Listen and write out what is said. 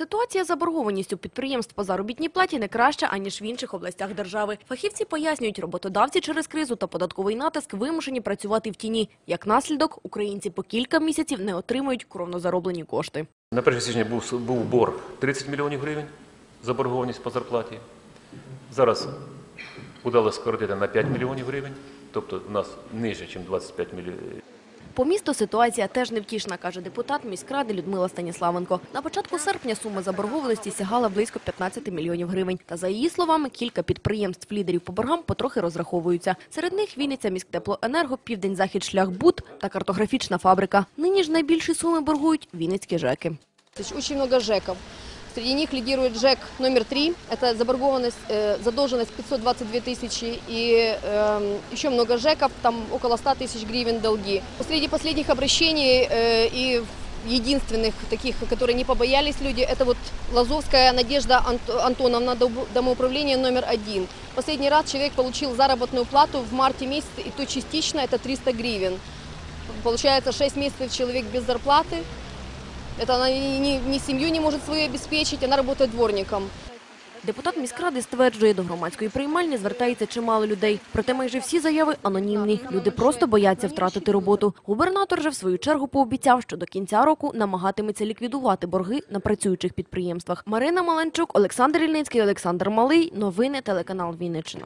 Ситуація заборгованістю підприємств по заробітній платі не краща, аніж в інших областях держави. Фахівці пояснюють, роботодавці через кризу та податковий натиск вимушені працювати в тіні. Як наслідок, українці по кілька місяців не отримують кровно зароблені кошти. На 1 січня був, був борг 30 мільйонів гривень заборгованість по зарплаті. Зараз удалося скоротити на 5 мільйонів гривень, тобто у нас нижче, ніж 25 мільйонів. По місту ситуація теж невтішна, каже депутат міськради Людмила Станіславенко. На початку серпня сума заборгованості сягала близько 15 мільйонів гривень. Та за її словами, кілька підприємств лідерів по боргам потрохи розраховуються. Серед них Вінниця міськтеплоенерго, Південь Захід Шляхбуд та картографічна фабрика. Нині ж найбільші суми боргують вінницькі ЖЕКи. То есть очень много ЖЭКов. Среди них лидирует ЖЭК номер три. Это заборгованность, э, задолженность 522 тысячи. И эм, еще много ЖЭКов, там около 100 тысяч гривен долги. Среди последних обращений э, и единственных таких, которые не побоялись люди, это вот Лазовская Надежда Ант- Антоновна, дом- домоуправление номер один. Последний раз человек получил заработную плату в марте месяце, и то частично это 300 гривен. Получается 6 месяцев человек без зарплаты, это она ни, ни- ни семью не может свою обеспечить, она работает дворником. Депутат міськради стверджує, до громадської приймальні звертається чимало людей. Проте майже всі заяви анонімні. Люди просто бояться втратити роботу. Губернатор же в свою чергу пообіцяв, що до кінця року намагатиметься ліквідувати борги на працюючих підприємствах. Марина Маленчук, Олександр Ільницький, Олександр Малий. Новини телеканал Вінниччина.